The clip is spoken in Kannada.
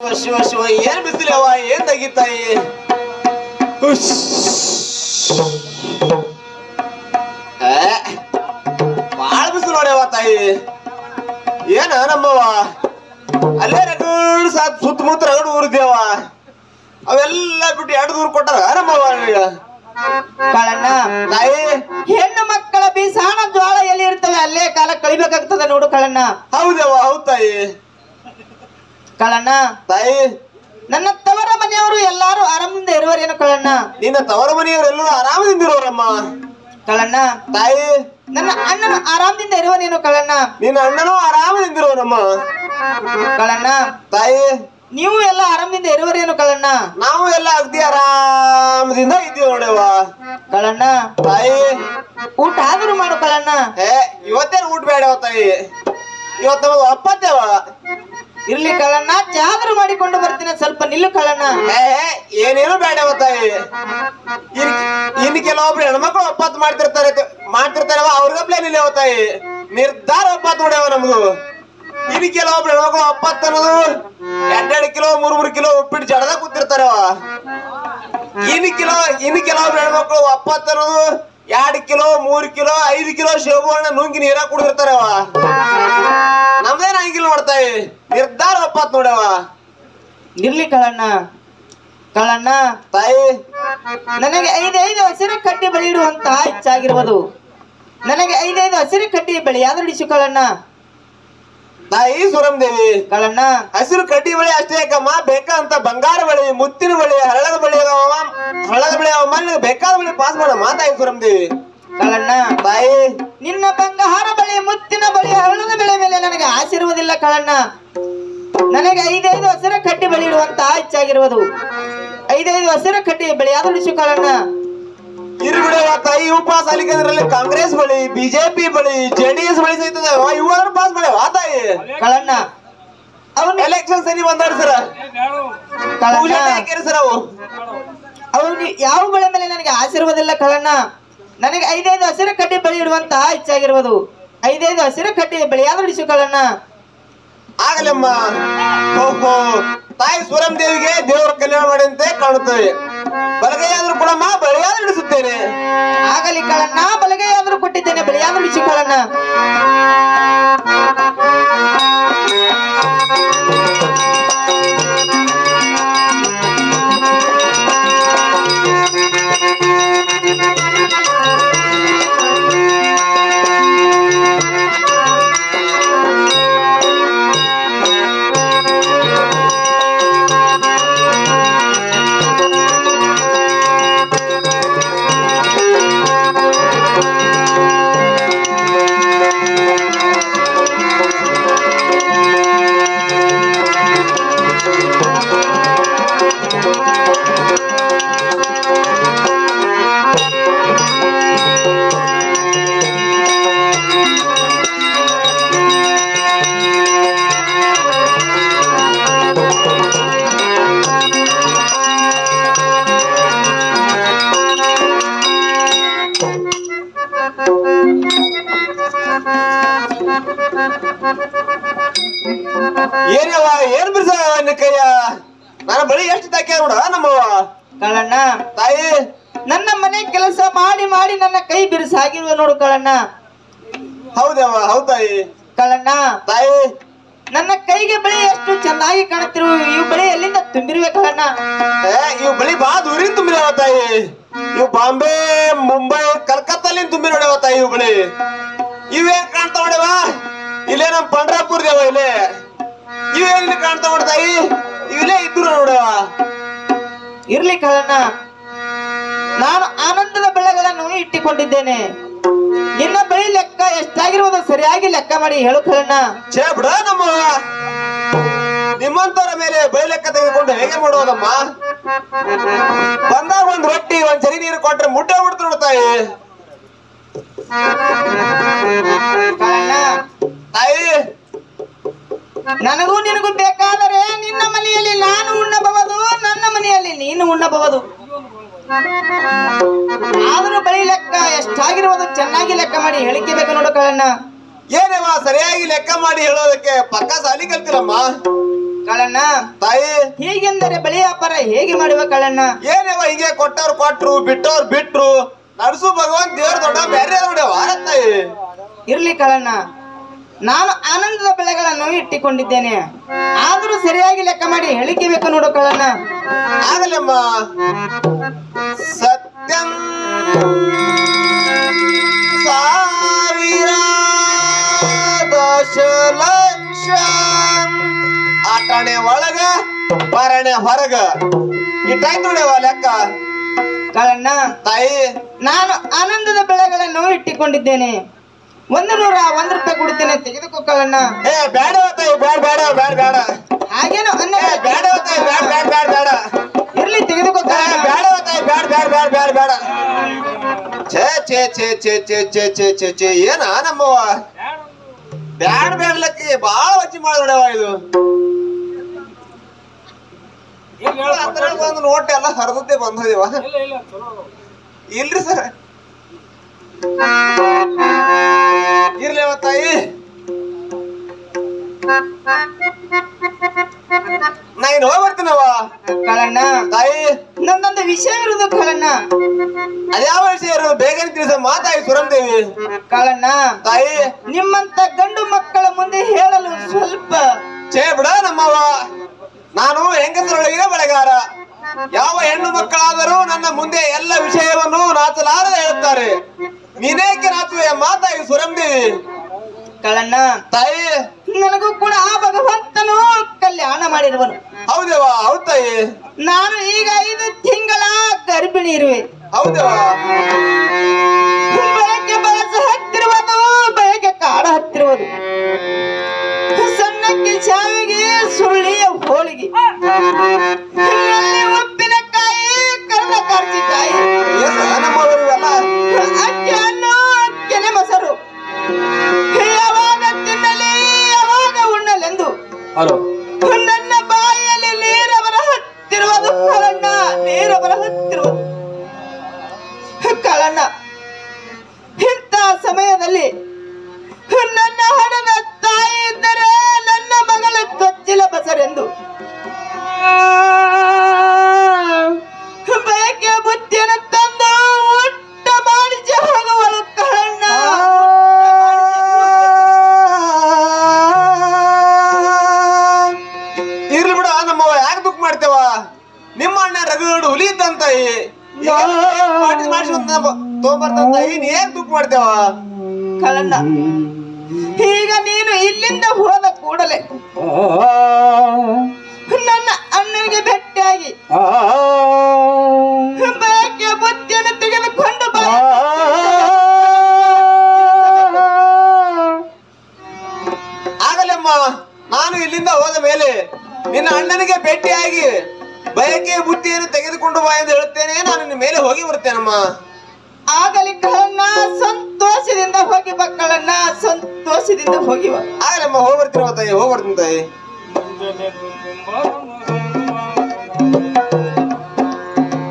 ಶಿವ ಶಿವ ಏನ್ ಬಿಸಿಲವ ಏನ್ ತೆಗಿತಾಯಿ? ಬಾಳ ಬಿಸಿಲು ನೋಡ್ಯವ ತಾಯಿ. ಏನ ನಮ್ಮವ ಅಲ್ಲೇ ರಗಡ್ ಸಾತ್ ಸುತ್ತಮುತ್ತ ರಗಡ್ ಊರಿದ್ಯವ ಅವೆಲ್ಲ ಬಿಟ್ಟು ಎರಡು ದೂರ ಕೊಟ್ಟಾರ ನಮ್ಮವ. ಕಾಳಣ್ಣ ತಾಯಿ. ಹೆಣ್ಣು ಮಕ್ಕಳ ಬೀಸಾಣ ಜ್ವಾಳ ಎಲ್ಲಿ ಇರ್ತವೆ ಅಲ್ಲೇ ಕಾಲ ಕಳಿಬೇಕಾಗ್ತದೆ ನೋಡು ಕಳಣ್ಣ. ಹೌದವ ಹೌದ್ ತಾಯಿ. ಕಳಣ್ಣ ತಾಯಿ. ನನ್ನ ತವರ ಮನೆಯವರು ಎಲ್ಲಾರು ಆರಾಮದಿಂದ ಇರುವರೇನು ಕಳಣ್ಣ ನಿನ್ನ ತವರ ಮನೆಯವರೆಲ್ಲರೂ ಆರಾಮದಿಂದಿರೋರಮ್ಮ ಕಳಣ್ಣ ತಾಯಿ. ನನ್ನ ಅಣ್ಣನ ಆರಾಮದಿಂದ ಇರುವನೇನು ಕಳಣ್ಣ ನಿನ್ನ ಅಣ್ಣನೂ ಆರಾಮದಿಂದಿರೋರಮ್ಮ ಕಳಣ್ಣ ತಾಯಿ. ನೀವು ಎಲ್ಲ ಆರಾಮದಿಂದ ಇರುವರೇನು ಕಳಣ್ಣ ನಾವು ಎಲ್ಲ ಅಗ್ದಿ ಆರಾಮದಿಂದ ಇದ್ದೀವಿ ನೋಡವ್ವ. ಕಳಣ್ಣ ತಾಯಿ. ಊಟ ಆದ್ರೂ ಮಾಡು ಕಳಣ್ಣ ಏ ಇವತ್ತೇನು ಊಟ ಬೇಡವ ತಾಯಿ. ಇವತ್ತು ಅಪ್ಪತ್ತೇವ. ಇರ್ಲಿ ಕಳ್ಳಣ್ಣ ಚಾದ್ರು ಮಾಡಿಕೊಂಡು ಬರ್ತೀನಿ ಸ್ವಲ್ಪ ನಿಲ್ಲು ಕಳ್ಳಣ್ಣ. ಏನೇನು ಬೇಡ ತಾಯಿ ಇನ್ ಕೆಲವೊಬ್ರು ಹೆಣ್ಮಕ್ಳು ಒಪ್ಪತ್ ಮಾಡ್ತಿರ್ತಾರೆ ಮಾಡ್ತಿರ್ತಾರೆ ಮಾಡ್ತಿರ್ತಾರವ ಪ್ಲೇನ್ ನಿಲ್ಲವ ತಾಯಿ ನಿರ್ಧಾರ ಒಪ್ಪತ್ತು ನೋಡ್ಯಾವ ನಮ್ದು ಇನ್ ಕೆಲವೊಬ್ರು ಹೆಣ್ಮಕ್ಳು ಒಪ್ಪತ್ ಅನ್ನೋದು ಎರಡೆರಡು ಕಿಲೋ, ಮೂರ್, ಮೂರು ಕಿಲೋ ಉಪ್ಪಿಟ್ಟು ಜಡದ ಕೂತಿರ್ತಾರವ. ಇನ್ ಕಿಲೋ, ಇನ್ ಕೆಲವೊಬ್ರು ಹೆಣ್ಮಕ್ಳು ಒಪ್ಪತ್ ಅನ್ನೋದು ಎರಡ್ ಕಿಲೋ ಮೂರ್ ಕಿಲೋ ಐದು ಕಿಲೋ ಶೇಬು ಹಣ್ಣು ನುಂಗಿ ನೀರ ಕುಡಿದಿರ್ತಾರವ ನಮ್ದೇನ ಹಂಗಿಲ್ಲ ನೋಡ್ತಾಯಿ ನಿರ್ಧಾರ ಒಪ್ಪತ್ ನೋಡವ ಇರ್ಲಿ ಕಳಣ್ಣ ಕಳಣ್ಣ ತಾಯಿ. ನನಗೆ ಐದೈದು ಹಸಿರು ಕಡ್ಡಿ ಬೆಳೆಯಿಡುವಂತಹ ಇಚ್ಛಾಗಿರುವುದು ನನಗೆ ಐದೈದು ಹಸಿರು ಕಡ್ಡಿ ಬೆಳೆ. ಯಾವ್ದು ಹಿಡಿಸು ಕಳಣ್ಣ ತಾಯಿ ಸುರಂದೇವಿ ಕಳಣ್ಣ ಹಸಿರು ಕಡ್ಡಿ ಬಳಿ ಅಷ್ಟೇ ಯಾಕಮ್ಮ? ಬೇಕಾದಂತ ಬಂಗಾರ ಬಳಿ, ಮುತ್ತಿನ ಬಳಿ, ಹಳ್ಳದ ಬಳಿ ಹಳ್ಳದ ಬಳಿ ನಿನಗೆ ಬೇಕಾದ ಬಳಿ ಪಾಸ್ ಮಾಡಮ್ಮ ತಾಯಿ ಸುರಂದೇವಿ ಕಳಣ್ಣ ತಾಯಿ ನಿನ್ನ ಬಂಗಾರ ಬಳಿ, ಮುತ್ತಿನ ಬಳಿ, ಹಳ್ಳದ ಬೆಳೆ ಮೇಲೆ ನನಗೆ ಆಸಿರುವುದಿಲ್ಲ ಕಳಣ್ಣ ನನಗೆ ಐದೈದು ಹಸಿರ ಕಡ್ಡಿ ಬೆಳೆಯಿಡುವಂತಹ ಹೆಚ್ಚಾಗಿರುವುದು ಐದೈದು ಹಸಿರ ಕಡ್ಡಿ ಬೆಳೆ ಯಾವ್ದು ಕಳಣ್ಣ ಇರುಬಿಡವ ತಾಯಿ ಇವು ಪಾಸ್ ಅಲ್ಲಿಕಂದ್ರಲ್ಲಿ ಕಾಂಗ್ರೆಸ್ ಬಳಿ ಬಿಜೆಪಿ ಬಳಿ ಜೆಡಿಎಸ್ ಬಳಿ ಸಹಿತ ಇವು ಪಾಸ್ ಮಾಡ್ಯಾವ ತಾಯಿ? ಕಳಣ್ಣ. ಅವನ್ ಎಲೆಕ್ಷನ್ ಸರಿ ಬಂದಾರ ಸರ. ಸರ್ ಅವು. ಅವನ್ ಯಾವ ಬೆಳೆ ಮೇಲೆ ನನಗೆ ಆಶೀರ್ವಾದ ಇಲ್ಲ ಕಳಣ್ಣ? ನನಗೆ ಐದೈದು ಹಸಿರು ಕಡ್ಡಿ ಬೆಳೆ ಇಡುವಂತ ಇಚ್ಛಾಗಿರುವುದು ಐದೈದು ಹಸಿರು ಕಡ್ಡಿ ಬೆಳೆಯಾದ್ರೂ ಹಿಡಿಸು ಕಳಣ್ಣ. ಆಗಲಮ್ಮ ಓಹೋ. ತಾಯಿ ಸ್ವರಂ ದೇವಿಗೆ ದೇವರ ಕಲ್ಯಾಣ ಮಾಡಿದಂತೆ ಕಾಣುತ್ತವೆ. ಬಲಗೈಯಾದ್ರೂ ಕೊಡಮ್ಮ ಬಳಿಯಾದ್ರೂ ಇಡಿಸುತ್ತೇನೆ ಆಗಲಿ ಕಳಣ್ಣ ಬಲಗೈಯಾದರೂ ಕೊಟ್ಟಿದ್ದೇನೆ ಬೆಳೆ ಯಾವ್ದು ಏನವ ಏನ್ ಬಿರ್ಸ ನಿನ್ನ ಕೈಯ? ನನ್ನ ಬಳಿ ಎಷ್ಟು ತಾಕ್ಯ ನೋಡ ನಮ್ಮವ ಕಳಣ್ಣ ತಾಯಿ? ನನ್ನ ಮನೆ ಕೆಲಸ ಮಾಡಿ ಮಾಡಿ ನನ್ನ ಕೈ ಬಿರುಸಾಗಿರುವ ನೋಡು ಕಳಣ್ಣ ಹೌದವ ಹೌದ್ ತಾಯಿ. ಕಳಣ್ಣ ತಾಯಿ? ನನ್ನ ಕೈಗೆ ಬಳಿ ಎಷ್ಟು ಚೆನ್ನಾಗಿ ಕಾಣುತ್ತಿರುವ ಇವು ಬಳಿ ಎಲ್ಲಿಂದ ತುಂಬಿರುವೆ ಕಳಣ್ಣ ಏ ಇವ್ ಬಳಿ ಬಾ ದೂರಿನ ತುಂಬಿರವ ತಾಯಿ. ಇವ್ ಬಾಂಬೆ ಮುಂಬೈ ಕಲ್ಕತ್ತಲ್ಲಿ ತುಂಬಿ ನೋಡ್ಯವ ತಾಯಿ ಇವ್ ಬಳಿ. ಇವೇನ್ ಕಾಣ್ತಾವ ನೋಡ್ಯವ ಇಲ್ಲೇ ನಮ್ ಪಂಡ್ರಾಪುರ್ ದೇವ ಇಲ್ಲೇ. ಇವೇನ್ ಕಾಣ್ತಾ ಮಾಡ್ತಾಯಿ ಇವಿಲೇ ಇದ್ರು ನೋಡ. ಇರ್ಲಿ ಕಳಣ್ಣ ನಾನು ಆನಂದದ ಬೆಳೆಗಳನ್ನು ಇಟ್ಟಿಕೊಂಡಿದ್ದೇನೆ. ನಿನ್ನ ಬಳಿ ಲೆಕ್ಕ ಎಷ್ಟಾಗಿರುವುದು ಸರಿಯಾಗಿ ಲೆಕ್ಕ ಮಾಡಿ ಹೇಳು ಕಳಣ್ಣ ಛೇ ಬಿಡ ನಮ್ಮ ನಿಮ್ಮಂತವರ ಮೇಲೆ ಬೈಲೆಕ್ಕ ತೆಗೆದುಕೊಂಡು ಹೇಗೆ ಮಾಡುವುದಮ್ಮ ಬಂದಾಗ ಒಂದ್ ರೊಟ್ಟಿ ಒಂದ್ ಸರಿ ನೀರು ಕೊಟ್ರೆ ಮುಟ್ಟೆ ಬಿಡ್ತು ನೋಡ್ತಾಯಿ ತಾಯಿ ನನಗೂ ನಿನಗೂ ಬೇಕಾದರೆ ನಿನ್ನ ಮನೆಯಲ್ಲಿ ನಾನು ಉಣ್ಣಬಹುದು ನನ್ನ ಮನೆಯಲ್ಲಿ ನೀನು ಉಣ್ಣಬಹುದು. ಆದರೂ ಬಳಿ ಲೆಕ್ಕ ಎಷ್ಟಾಗಿರುವುದು ಚೆನ್ನಾಗಿ ಲೆಕ್ಕ ಮಾಡಿ ಹೇಳಿಕೆ ಬೇಕು ನೋಡು ಕಳಣ್ಣ ಏನೇವ ಸರಿಯಾಗಿ ಲೆಕ್ಕ ಮಾಡಿ ಹೇಳೋದಕ್ಕೆ ಪಕ್ಕ ಸಾಲಿ ಕಲ್ತಿರಮ್ಮ ಕಳಣ್ಣ ತಾಯಿ? ಹೀಗೆಂದರೆ ಬಳಿ ವ್ಯಾಪಾರ ಹೇಗೆ ಮಾಡುವ ಕಳಣ್ಣ ಏನೇವ ಹೀಗೆ ಕೊಟ್ಟವ್ರು ಕೊಟ್ರು ಬಿಟ್ಟವ್ರು ಬಿಟ್ರು? ನಡ್ಸು ಭಗವಂತ ದೇವ್ರ ದೊಡ್ಡ ಬೇರೆ ವಾರ ತಾಯಿ. ಇರ್ಲಿ ಕಳಣ್ಣ ನಾನು ಆನಂದದ ಬೆಳೆಗಳನ್ನು ಇಟ್ಟಿಕೊಂಡಿದ್ದೇನೆ ಆದರೂ ಸರಿಯಾಗಿ ಲೆಕ್ಕ ಮಾಡಿ ಹೇಳಿಕೆ ಬೇಕು ನೋಡು ಕಳಣ್ಣ ಆಗಲಮ್ಮ. ಸತ್ಯಂ ಸಾವಿರ ದಶಲಕ್ಷ ಆಟಣೆ ಒಳಗ ಪರಣೆ ಹೊರಗ. ಇಟ್ಟಾಯ್ತು ಲೆಕ್ಕ. ಕಳಣ್ಣ ತಾಯಿ. ನಾನು ಆನಂದದ ಬೆಳೆಗಳನ್ನು ಇಟ್ಟಿಕೊಂಡಿದ್ದೇನೆ ಒಂದು ನೂರ ಒಂದ್ ರೂಪಾಯಿ ಕೊಡ್ತೇನೆ ತೆಗೆದುಕೋ ಕಳ್ಳಣ್ಣ ಏ ಬೇಡ ತಾಯಿ ಬೇಡ ಬೇಡ ಬೇಡ ಬೇಡ. ಹಾಗೇನು ಅನ್ನ ಏ ಬೇಡ ತಾಯಿ ಬೇಡ ಬೇಡ ಬೇಡ ಬೇಡ. ಇರ್ಲಿ ತೆಗೆದುಕೋ ಬೇಡ ತಾಯಿ ಬೇಡ ಬೇಡ ಬೇಡ ಬೇಡ ಬೇಡ. ಛೇ ಛೇ ಛೇ ಛೇ ಛೇ ಛೇ ಛೇ ಛೇ ಛೇ ಏನ ನಮ್ಮವ್ವ? ಬ್ಯಾಡ ಬೇಡ್ಲಕ್ಕಿ ಬಾಳ ವಚ್ಚಿ ಮಾಡ ನೋಡವ ಇದು ಅದ್ರಾಗ ಒಂದು ನೋಟ್ ಎಲ್ಲ ಹರಿದದ್ದೇ ಬಂದದಿವ ಇಲ್ರಿ ಸರ್. ಇರ್ಲಿ ಅವ ತಾಯಿ. ನಾ ಇನ್ ಹೋಗ್ಬರ್ತೀನವ ಕಳಣ್ಣ ತಾಯಿ. ನಂದೊಂದು ವಿಷಯ ಇರೋದು ಕಳಣ್ಣ ಅದ್ಯಾವ ವಿಷಯ ಇರೋದು? ಬೇಗನೆ ತಿಳಿಸ. ಮಾತಾಡಿ ಸುರಂದೇವಿ. ಕಳಣ್ಣ ತಾಯಿ. ನಿಮ್ಮಂತ ಗಂಡು ಮಕ್ಕಳ ಮುಂದೆ ಹೇಳಲು ಸ್ವಲ್ಪ ಛೇ ಬಿಡ ನಮ್ಮವ ನಾನು ಹೆಂಗಸರೊಳಗಿನ ಬೆಳೆಗಾರ. ಯಾವ ಹೆಣ್ಣು ಮಕ್ಕಳಾದರೂ ನನ್ನ ಮುಂದೆ ಎಲ್ಲ ವಿಷಯವನ್ನು ನಾಚಲಾರದೆ ಹೇಳುತ್ತಾರೆ. ನೀನೇಕೆ ನಾಚುವೆ ಮಾತಾಗಿ ಸುರಂಬಿ. ಕಳಣ್ಣ ತಾಯಿ. ನನಗೂ ಕೂಡ ಆ ಭಗವಂತನು ಕಲ್ಯಾಣ ಮಾಡಿರುವನು. ಹೌದೇವಾ ಹೌದ್ ತಾಯಿ. ನಾನು ಈಗ ಐದು ತಿಂಗಳ ಗರ್ಭಿಣಿ ಇರುವೆ. ಹೌದೇವ ಸಣ್ಣಕ್ಕೆ ಶಾವಿಗೆ ಸುಳ್ಳಿಯ ಹೋಳಿಗೆ. ಉಪ್ಪಿನಕಾಯಿ ಕರದ ಕಾರ್ಚಿಕಾಯಿ ಏನ ನಮ್ಮವ ಇವೆಲ್ಲ ಅಕ್ಕಿ ಹಣ್ಣು ಕೆನೆ ಮೊಸರು ಯಾವಾಗ ತಿನ್ನಲಿ ಯಾವಾಗ ಉಣ್ಣಲೆಂದು. ನನ್ನ ಬಾಯಲ್ಲಿ ನೀರವರ ಹತ್ತಿರುವುದು ಕಳಣ್ಣ ನೀರವರ ಹತ್ತಿರುವುದು ಕಳಣ್ಣ ಇಂಥ ಸಮಯದಲ್ಲಿ ನನ್ನ ಹಣದ ತಾಯಿ ಇದ್ದರೆ ಗೊತ್ತಿಲ್ಲ ಬಸರೆಂದು. ಬಯಕೆ ಬುದ್ಧಿಯನ್ನು ತಂದು ಊಟ ಮಾಡಿಸಿ ಹೋಗುವಳು ಕಣ್ಣ ಇರ್ಲಿ ಬಿಡ ನಮ್ಮ ಯಾಕೆ ದುಃಖ ಮಾಡ್ತೇವ? ನಿಮ್ಮ ಅಣ್ಣ ರಘುಗೌಡ ಹುಲಿ ಇದ್ದಂತಾಯಿ ತೊಗೊಂಬರ್ತಂತಾಯಿ ನೀ ಏನ್ ದುಃಖ ಮಾಡ್ತೇವ? ಕಳಣ್ಣ ಈಗ ನೀನು ಇಲ್ಲಿಂದ ಹೋದ ಕೂಡಲೇ ನನ್ನ ಅಣ್ಣನಿಗೆ ಭೇಟಿಯಾಗಿ ಬಯಕೆ ಬುದ್ಧಿಯನ್ನು ತೆಗೆದುಕೊಂಡು ಬಾ. ಆಗಲಮ್ಮ ನಾನು ಇಲ್ಲಿಂದ ಹೋದ ಮೇಲೆ ನಿನ್ನ ಅಣ್ಣನಿಗೆ ಭೇಟಿಯಾಗಿ ಬಯಕೆ ಬುದ್ಧಿಯನ್ನು ತೆಗೆದುಕೊಂಡು ಬಾ ಎಂದು ಹೇಳುತ್ತೇನೆ. ನಾನು ನಿನ್ನ ಮೇಲೆ ಹೋಗಿ ಬರುತ್ತೇನಮ್ಮ. ಆಗಲಿ ಕಳಣ್ಣ ಸಂತೋಷದಿಂದ ಹೋಗಿ ಮಕ್ಕಳನ್ನ ಸಂತೋಷದಿಂದ ಹೋಗಿವ ಆಗ ನಮ್ಮ ಹೋಗ್ಬರ್ತೀರ ತಾಯಿ ಹೋಗ್ಬರ್ತೀನಿ ತಾಯಿ.